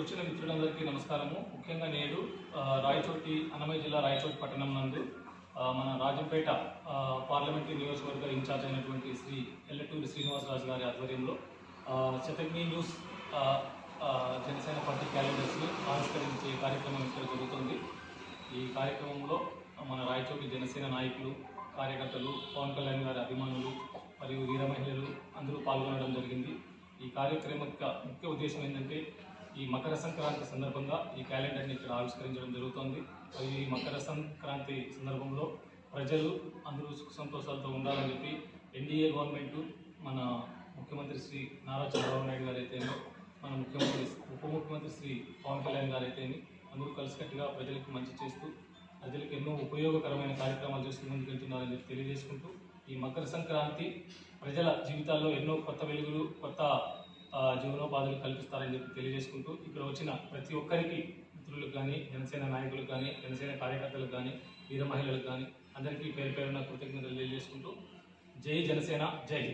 వచ్చిన మిత్రులందరికీ నమస్కారము. ముఖ్యంగా నేడు రాయచోటి అన్నమయ్య జిల్లా రాయచోటి పట్టణం నందు మన రాజంపేట పార్లమెంటరీ నియోజకవర్గ ఇన్ఛార్జ్ అయినటువంటి శ్రీ ఎల్లటూరి శ్రీనివాసరాజు గారి ఆధ్వర్యంలో శతజ్ఞ న్యూస్ జనసేన పార్టీ క్యాలెండర్స్ని ఆవిష్కరించే కార్యక్రమం ఇక్కడ జరుగుతుంది. ఈ కార్యక్రమంలో మన రాయచోటి జనసేన నాయకులు కార్యకర్తలు పవన్ కళ్యాణ్ గారి అభిమానులు మరియు వీర మహిళలు అందరూ పాల్గొనడం జరిగింది. ఈ కార్యక్రమం యొక్క ముఖ్య ఉద్దేశం ఏంటంటే ఈ మకర సంక్రాంతి సందర్భంగా ఈ క్యాలెండర్ని ఇక్కడ ఆవిష్కరించడం జరుగుతోంది. మరియు ఈ మకర సంక్రాంతి సందర్భంలో ప్రజలు అందరూ సుఖ సంతోషాలతో ఉండాలని చెప్పి ఎన్డీఏ గవర్నమెంట్ మన ముఖ్యమంత్రి శ్రీ నారా చంద్రబాబు నాయుడు గారు అయితేనే మన ముఖ్యమంత్రి ఉప ముఖ్యమంత్రి శ్రీ పవన్ కళ్యాణ్ గారు అయితేనే అందరూ కలిసికట్టుగా ప్రజలకు మంచి చేస్తూ ప్రజలకు ఎన్నో ఉపయోగకరమైన కార్యక్రమాలు చేస్తూ ముందుకెళ్తున్నారని చెప్పి తెలియజేసుకుంటూ ఈ మకర సంక్రాంతి ప్రజల జీవితాల్లో ఎన్నో కొత్త వెలుగులు కొత్త జీవనోపాధులు కల్పిస్తారని చెప్పి తెలియజేసుకుంటూ ఇక్కడ వచ్చిన ప్రతి ఒక్కరికి మిత్రులకు కానీ జనసేన నాయకులకు కానీ జనసేన కార్యకర్తలకు కానీ వీర మహిళలకు కానీ అందరికీ పేరు పేరున కృతజ్ఞతలు తెలియజేసుకుంటూ జై జనసేన జై